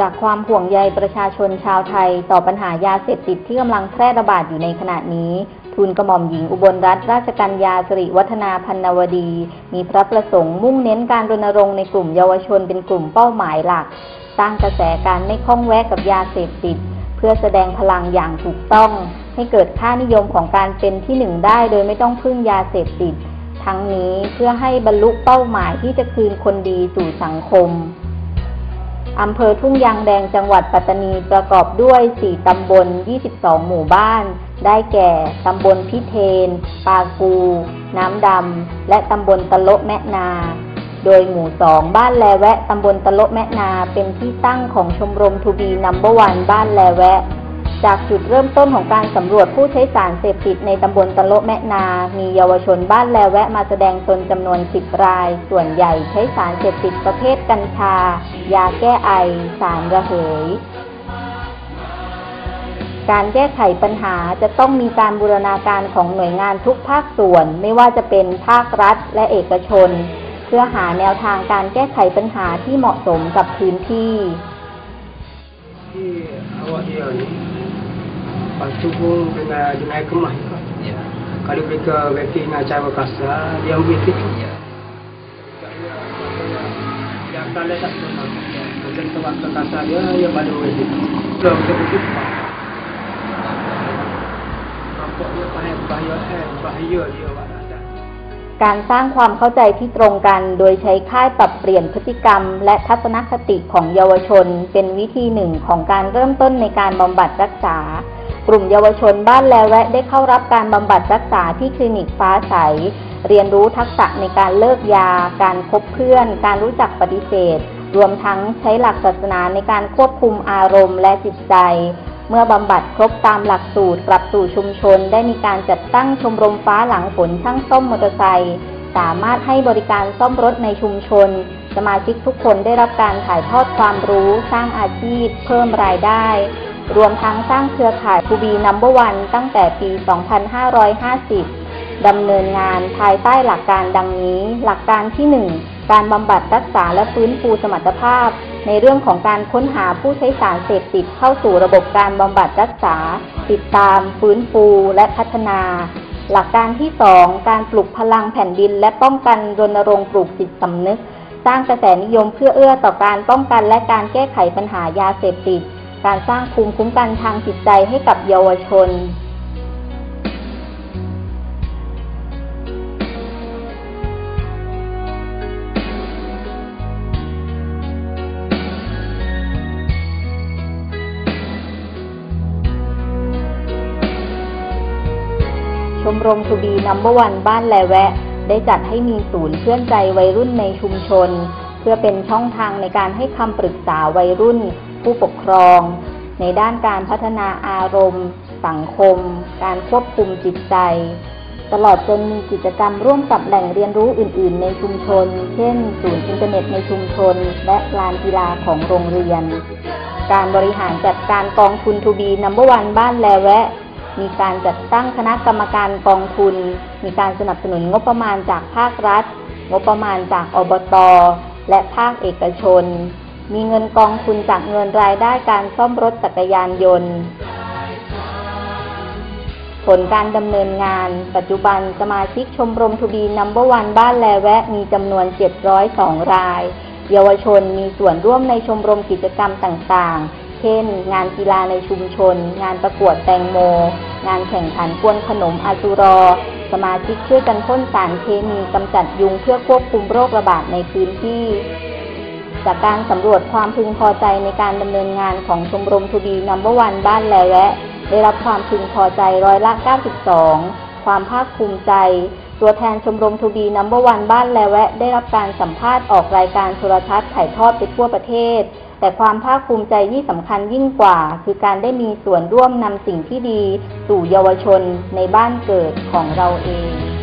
จากความห่วงใยประชาชนชาวไทย ต่อปัญหายาเสพติดที่กำลังแพร่ระบาดอยู่ในขณะนี้ ทูลกระหม่อมหญิงอุบลรัตนราชกัญญาสิริวัฒนาพันนวดี มีพระประสงค์มุ่งเน้นการรณรงค์ในกลุ่มเยาวชนเป็นกลุ่มเป้าหมายหลัก สร้างกระแสการไม่คล้องแวะกับยาเสพติด เพื่อแสดงพลังอย่างถูกต้อง ให้เกิดค่านิยมของการเป็นที่หนึ่งได้โดยไม่ต้องพึ่งยาเสพติด ทั้งนี้เพื่อให้บรรลุเป้าหมายที่จะคืนคนดีสู่สังคม อำเภอทุ่งยางแดงจังหวัดปัตตานีประกอบด้วย 4 ตำบล 22 หมู่บ้าน ได้แก่ ตำบลพิเทน ปากู น้ำดำ และตำบลตะโลแมะนา โดยหมู่ 2 บ้านแลแวะ ตำบลตะโลแมะนา เป็นที่ตั้งของชมรมทูบีนัมเบอร์วันบ้านแลแวะ จากจุดเริ่มต้นของการสำรวจผู้ใช้สารเสพติดในตำบลตะโลแมะนา มีเยาวชนบ้านแลแวะมาแสดงตนจำนวน 10 ราย ส่วนใหญ่ใช้สารเสพติดประเภทกัญชา ยาแก้ไอ สารระเหย การแก้ไขปัญหาจะต้องมีการบูรณาการของหน่วยงานทุกภาคส่วน ไม่ว่าจะเป็นภาครัฐและเอกชน เพื่อหาแนวทางการแก้ไขปัญหาที่เหมาะสมกับพื้นที่ที่ awak dia ni. Lepas tu pun kena jenayah kemas juga. Ya. Kalau mereka working dengan cara kasar Dia ambil kita Ya. Dia akan letak senang Mungkin sebab kekasar dia Dia pada working Belum kita berjumpa Nampak dia bahaya bahaya bahaya dia awak. rasa การสร้างความเข้าใจที่ตรงกัน โดยใช้ค่ายปรับเปลี่ยนพฤติกรรม และทัศนคติของเยาวชน เป็นวิธีหนึ่งของการเริ่มต้นในการบำบัดรักษา กลุ่มเยาวชนบ้านแลแวะได้เข้ารับการบำบัดรักษาที่คลินิกฟ้าใส เรียนรู้ทักษะในการเลิกยา การคบเพื่อน การรู้จักปฏิเสธ รวมทั้งใช้หลักศาสนาในการควบคุมอารมณ์และจิตใจ เมื่อบำบัดครบตามหลักสูตรกลับสู่ชุมชน ได้มีการจัดตั้งชมรมฟ้าหลังฝนช่างซ่อมมอเตอร์ไซค์สามารถให้บริการซ่อมรถในชุมชน สมาชิกทุกคนได้รับการถ่ายทอดความรู้ สร้างอาชีพ เพิ่มรายได้ รวมทั้งสร้างเครือข่ายทูบีนัมเบอร์วันตั้งแต่ปี 2550 ดำเนินงานภายใต้หลักการดังนี้ หลักการที่ 1 การบำบัดรักษาและฟื้นฟูสมรรถภาพ ในเรื่องของการค้นหาผู้ใช้สารเสพติดเข้าสู่ระบบการบำบัดรักษา ติดตามฟื้นฟูและพัฒนา หลักการที่ 2 การปลุกพลังแผ่นดิน และป้องกันรณรงค์ปลูกจิตสำนึก สร้างกระแสนิยมเพื่อเอื้อต่อการป้องกันและการแก้ไขปัญหายาเสพติด การสร้างภูมิคุ้มกันทางจิตใจให้กับเยาวชน มรมทูบีนัมเบอร์วันบ้านแลแวะ ได้จัดให้มีศูนย์เพื่อนใจวัยรุ่นในชุมชน เพื่อเป็นช่องทางในการให้คำปรึกษาวัยรุ่น ผู้ปกครอง ในด้านการพัฒนาอารมณ์ สังคม การควบคุมจิตใจ ตลอดจนมีกิจกรรมร่วมกับแหล่งเรียนรู้อื่น ๆ ในชุมชน เช่น ศูนย์อินเทอร์เน็ตในชุมชน และลานกีฬาของโรงเรียน การบริหารจัดการกองทุนทูบีนัมเบอร์วันบ้านแลแวะ มีการจัดตั้งคณะกรรมการกองทุน มีการสนับสนุนงบประมาณจากภาครัฐ งบประมาณจากอบต และภาคเอกชน มีเงินกองทุนจากเงินรายได้การซ่อมรถจักรยานยนต์ ผลการดำเนินงาน ปัจจุบันสมาชิกชมรมทูบีนัมเบอร์วันบ้านแลแวะมีจำนวน 702 ราย เยาวชนมีส่วนร่วมในชมรมกิจกรรมต่างๆ เช่น งานกีฬาในชุมชน งานประกวดแตงโม งานแข่งขันกวนขนมอาซูรอ สมาชิกช่วยกันพ่นสารเคมีกำจัดยุงเพื่อควบคุมโรคระบาดในพื้นที่ จากการสำรวจความพึงพอใจในการดำเนินงานของชมรมทูบีนัมเบอร์วันบ้านแลแวะได้รับความพึงพอใจร้อยละ 92 ความภาคภูมิใจ ตัวแทนชมรมทูบีนัมเบอร์วันบ้านแลแวะ ได้รับการสัมภาษณ์ออกรายการโทรทัศน์ถ่ายทอดไปทั่วประเทศ แต่ความภาคภูมิใจที่สำคัญยิ่งกว่า คือการได้มีส่วนร่วมนำสิ่งที่ดี สู่เยาวชนในบ้านเกิดของเราเอง